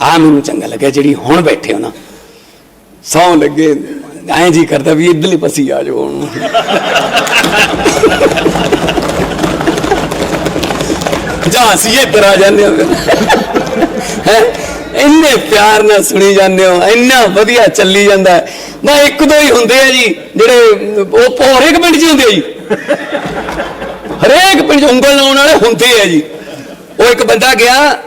ਆ ਮੈਨੂੰ ਚੰਗਾ ਲੱਗਿਆ ਜਿਹੜੀ ਹੁਣ ਬੈਠੇ ਹੋ ਨਾ। ਸੌ ਲੱਗੇ, ਐਂ ਜੀ ਕਰਦਾ ਵੀ ਇਧਰਲੀ ਪਸੀ ਆ ਜਾਓ ਹੁਣ। ਜਾਂ ਸੀ ਇੱਧਰ ਆ ਜਾਂਦੇ ਹੋ। ਹੈ? ਇੰਨੇ ਪਿਆਰ ਨਾਲ ਸੁਣੀ ਜਾਂਦੇ ਹੋ, ਇੰਨਾ ਵਧੀਆ ਚੱਲੀ ਜਾਂਦਾ। ਹੈ। ਨਾ ਇੱਕ ਦੋ ਹੀ ਹੁੰਦੇ ਆ ਜੀ, ਜਿਹੜੇ ਉਹ ਹਰੇਕ ਪਿੰਡ 'ਚ ਹੀ ਹੁੰਦੇ ਆ ਜੀ। ਹਰੇਕ ਪਿੰਡ ਉਂਗਲ ਲਾਉਣ ਵਾਲੇ ਹੁੰਦੇ ਆ ਜੀ। ਉਹ ਇੱਕ ਬੰਦਾ ਗਿਆ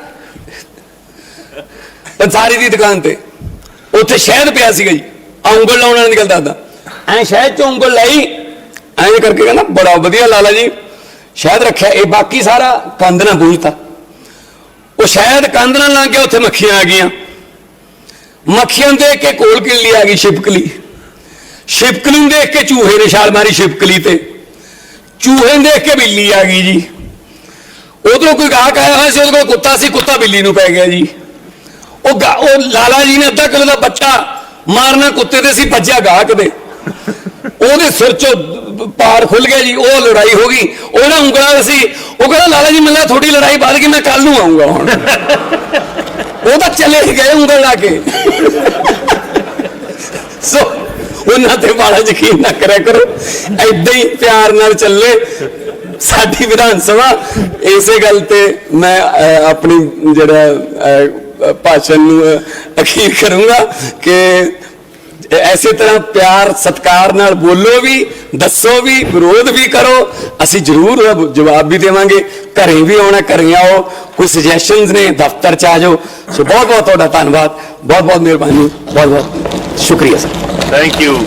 ਪੰਸਾਰੀ ਦੀ ਦੁਕਾਨ ਤੇ। ਉੱਥੇ ਸ਼ਹਿਦ ਪਿਆ ਸੀਗਾ ਜੀ ਆ ਉਂਗਲ ਲਾਉਣ ਵਾਲਾ ਨਿਕਲਦਾ ਹੁੰਦਾ ਐ ਸ਼ਹਿਦ ਚੋਂ ਉਂਗਲ ਲਾਈ, ਐਂ ਕਰਕੇ ਕਹਿੰਦਾ, ਬੜਾ ਵਧੀਆ ਲਾਲਾ ਜੀ। ਸ਼ਹਿਦ ਰੱਖਿਆ। ਇਹ ਬਾਕੀ ਸਾਰਾ ਕੰਧ ਨਾਲ ਗੂੰਜਤਾ ਉਹ ਸ਼ਾਇਦ ਕੰਧ ਨਾਲ ਲੰਘ ਗਿਆ, ਉੱਥੇ ਮੱਖੀਆਂ ਆ ਗਈਆਂ। ਮੱਖੀਆਂ ਨੂੰ ਦੇਖ ਕੇ ਕੋਲ ਕਿੱਲੀ ਆ ਗਈ ਛਿਪਕਲੀ ਛਿਪਕਲੀ ਨੂੰ ਦੇਖ ਕੇ ਚੂਹੇ ਨੇ ਛਾਲ ਮਾਰੀ ਛਿਪਕਲੀ ਤੇ। ਚੂਹੇ ਨੂੰ ਦੇਖ ਕੇ ਬਿੱਲੀ ਆ ਗਈ ਜੀ। ਉਧਰੋਂ ਕੋਈ ਗਾਹਕ ਆਇਆ ਹੋਇਆ ਸੀ, ਉਹਦੇ ਕੋਲ ਕੁੱਤਾ ਸੀ, ਕੁੱਤਾ ਬਿੱਲੀ ਨੂੰ ਪੈ ਗਿਆ ਜੀ। ਉਹ ਗਾ- ਉਹ ਲਾਲਾ ਜੀ ਨੇ ਅੱਧਾ ਕਿਲੋ ਦਾ ਬੱਚਾ ਮਾਰਨਾ ਕੁੱਤੇ ਤੇ ਸੀ ਭੱਜਿਆ ਗਾਹਕ ਦੇ ਉਹਦੇ ਸਿਰ ਚੋਂ ਪਾਰ ਖੁੱਲ ਗਿਆ ਜੀ ਉਹ ਲੜਾਈ ਹੋ ਗਈ। ਉਹ ਨਾ ਉਂਗਲਾਂ ਸੀ ਉਹ ਕਹਿੰਦਾ ਲਾਲਾ ਜੀ ਮੈਨੂੰ ਥੋੜੀ ਲੜਾਈ ਬਾਅਦ ਗਈ ਮੈਂ ਕੱਲ ਨੂੰ ਆਉਂਗਾ ਹੁਣ। ਉਹ ਤਾਂ ਚਲੇ ਹੀ ਗਏ ਉਂਗਲ ਲਾ ਕੇ। ਸੋ ਉਹਨਾਂ ਤੇ ਬਾਲਾ ਯਕੀਨ ਨਾ ਕਰਿਆ ਕਰੋ। ਐਦਾਂ ਹੀ ਪਿਆਰ ਨਾਲ ਚੱਲੇ। ਸਾਡੀ ਵਿਧਾਨ ਸਭਾ ਇਸੇ ਗੱਲ ਤੇ ਮੈਂ ਅਹ, ਆਪਣੀ ਜਿਹੜਾ ਅਹ, ਭਾਸ਼ਣ ਨੂੰ ਅਹ, ਅਖੀਰ ਕਰੂੰਗਾ ਕਿ ਐਸੇ ਤਰ੍ਹਾਂ ਪਿਆਰ ਸਤਕਾਰ ਨਾਲ ਬੋਲੋ ਵੀ ਦੱਸੋ ਵੀ ਵਿਰੋਧ ਵੀ ਕਰੋ। ਅਸੀਂ ਜ਼ਰੂਰ ਉਹਦਾ ਜਵਾਬ ਵੀ ਦੇਵਾਂਗੇ। ਘਰੇ ਵੀ ਆਉਣਾ ਘਰੇ ਆਓ। ਕੋਈ ਸੁਜੈਸ਼ਨਸ ਨੇ ਦਫ਼ਤਰ ਚ ਆ ਜਾਓ। ਸੋ ਬਹੁਤ ਬਹੁਤ ਤੁਹਾਡਾ ਧੰਨਵਾਦ। ਬਹੁਤ ਬਹੁਤ ਮਿਹਰਬਾਨੀ। ਬਹੁਤ ਬਹੁਤ ਸ਼ੁਕਰੀਆ ਸਰ। Thank you